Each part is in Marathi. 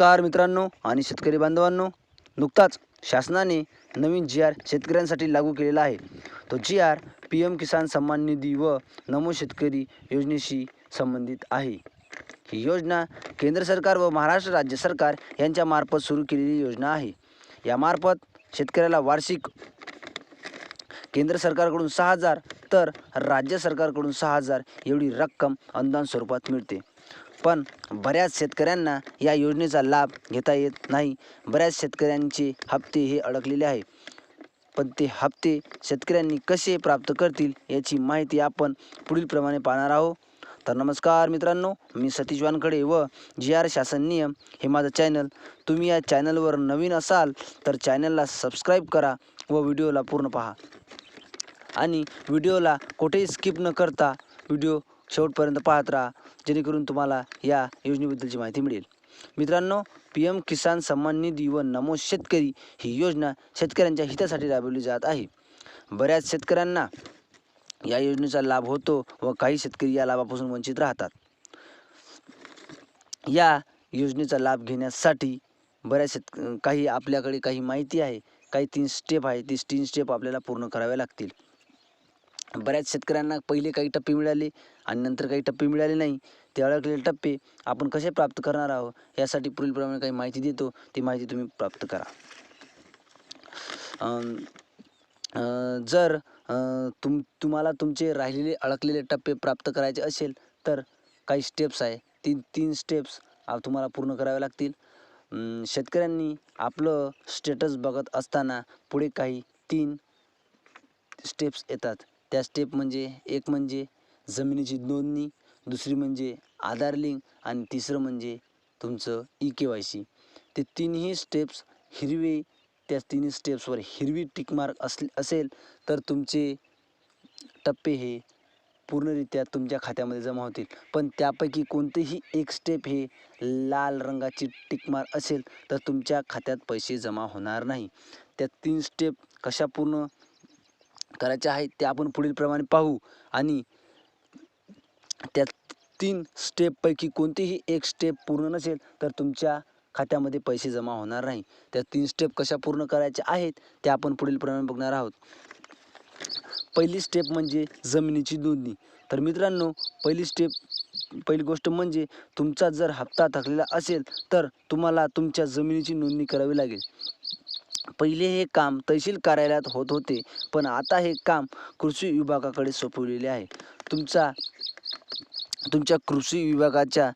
नमस्कार मित्रांनो आणि शेतकरी बांधवांनो नुकताच शासनाने नवीन जी आर शेतकऱ्यांसाठी लागू केलेला आहे. तो G R P M Kisan Samman Nidhi व नमो शेतकरी योजनेशी संबंधित आहे. ही योजना केंद्र सरकार व महाराष्ट्र राज्य सरकार यांच्यामार्फत सुरू केलेली योजना आहे. यामार्फत शेतकऱ्याला वार्षिक केंद्र सरकारकडून सहा हजार तर राज्य सरकारकडून सहा हजार एवढी रक्कम अनुदान स्वरूपात मिळते. पण बऱ्याच शेतकऱ्यांना या योजनेचा लाभ घेता येत नाही. बऱ्याच शेतकऱ्यांचे हप्ते हे अडकलेले आहे. पण ते हप्ते शेतकऱ्यांनी कसे प्राप्त करतील याची माहिती आपण पुढीलप्रमाणे पाहणार आहोत. तर नमस्कार मित्रांनो मी सतीश वानखडे व जी आर शासन नियम हे माझं चॅनल. तुम्ही या चॅनलवर नवीन असाल तर चॅनलला सबस्क्राईब करा व व्हिडिओला पूर्ण पहा. आणि व्हिडिओला कुठेही स्किप न करता व्हिडिओ शेवटपर्यंत पाहत राहा जेणेकरून तुम्हाला या योजनेबद्दलची माहिती मिळेल. मित्रांनो पी एम किसान सन्मान निधी व नमो शेतकरी ही योजना शेतकऱ्यांच्या हितासाठी राबवली जात आहे. बऱ्याच शेतकऱ्यांना या योजनेचा लाभ होतो व काही शेतकरी या लाभापासून वंचित राहतात. या योजनेचा लाभ घेण्यासाठी बऱ्याच शेतक काही आपल्याकडे काही माहिती आहे काही तीन स्टेप आहे ती तीन स्टेप आपल्याला पूर्ण कराव्या लागतील. बऱ्याच शेतकऱ्यांना पहिले काही टप्पे मिळाले आणि नंतर काही टप्पे मिळाले नाही. ते अडकलेले टप्पे आपण कसे प्राप्त करणार आहोत यासाठी पुढीलप्रमाणे काही माहिती देतो. ती माहिती तुम्ही प्राप्त करा. जर तुम तुम्हाला तुमचे राहिलेले अडकलेले टप्पे प्राप्त करायचे असेल तर काही स्टेप्स आहे. तीन तीन स्टेप्स तुम्हाला पूर्ण करावे लागतील. शेतकऱ्यांनी आपलं स्टेटस बघत असताना पुढे काही तीन स्टेप्स येतात. त्या स्टेप म्हणजे एक म्हणजे जमिनीची नोंदणी दुसरी म्हणजे आधार लिंक आणि तिसरं म्हणजे तुमचं ई के वाय सी ते तिन्ही स्टेप्स हिरवे त्या तिन्ही स्टेप्सवर हिरवी टिकमार्क असले असेल तर तुमचे टप्पे हे पूर्णरित्या तुमच्या खात्यामध्ये जमा होतील. पण त्यापैकी कोणतेही एक स्टेप हे लाल रंगाची टिकमार्क असेल तर तुमच्या खात्यात पैसे जमा होणार नाही. त्या तीन स्टेप कशा पूर्ण करायचे आहेत ते आपण पुढीलप्रमाणे पाहू. आणि त्या तीन स्टेपपैकी कोणतीही एक स्टेप पूर्ण नसेल तर तुमच्या खात्यामध्ये पैसे जमा होणार नाही. त्या तीन स्टेप कशा पूर्ण करायच्या आहेत त्या आपण पुढीलप्रमाणे बघणार आहोत. पहिली स्टेप म्हणजे जमिनीची नोंदणी. तर मित्रांनो पहिली स्टेप पहिली गोष्ट म्हणजे तुमचा जर हप्ता थकलेला असेल तर तुम्हाला तुमच्या जमिनीची नोंदणी करावी लागेल. पहिले हे काम तहसील कार्यालयात होत होते पण आता हे काम कृषी विभागाकडे सोपवलेले आहे. तुमचा तुमच्या कृषी विभागाच्या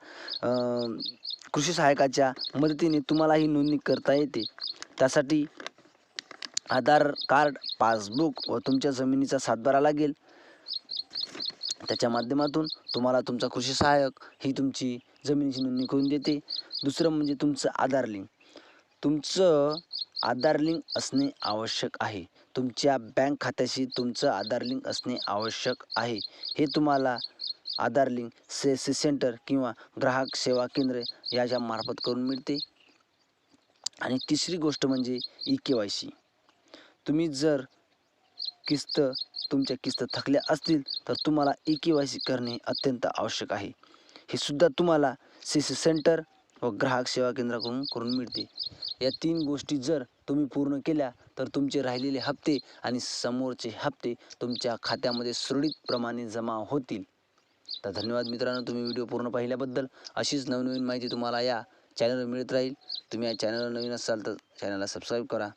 कृषी सहायकाच्या मदतीने तुम्हाला ही नोंदणी करता येते. त्यासाठी आधार कार्ड पासबुक व तुमच्या जमिनीचा सातबारा लागेल. त्याच्या माध्यमातून तुम्हाला तुमचा कृषी सहाय्यक ही तुमची जमिनीची नोंदणी करून देते. दुसरं म्हणजे तुमचं आधार लिंक. तुमचं आधार लिंक असणे आवश्यक आहे. तुमच्या बँक खात्याशी तुमचं आधार लिंक असणे आवश्यक आहे. हे तुम्हाला आधार लिंक से से सेंटर किंवा ग्राहक सेवा केंद्र याच्या मार्फत करून मिळते. आणि तिसरी गोष्ट म्हणजे ई के वाय सी. तुम्ही जर किस्त तुमच्या किस्त थकल्या असतील तर तुम्हाला ई के वाय सी करणे अत्यंत आवश्यक आहे. हे सुद्धा तुम्हाला सी सी सेंटर व ग्राहक सेवा केंद्राकडून करून मिळते. या तीन गोष्टी जर तुम्ही पूर्ण केल्या तर तुमचे राहिलेले हप्ते आणि समोरचे हप्ते तुमच्या खात्यामध्ये सुरळीतप्रमाणे जमा होतील. तर धन्यवाद मित्रांनो तुम्ही व्हिडिओ पूर्ण पाहिल्याबद्दल. अशीच नवनवीन माहिती तुम्हाला या चॅनलवर मिळत राहील. तुम्ही या चॅनलवर नवीन असाल तर चॅनलला सबस्क्राईब करा.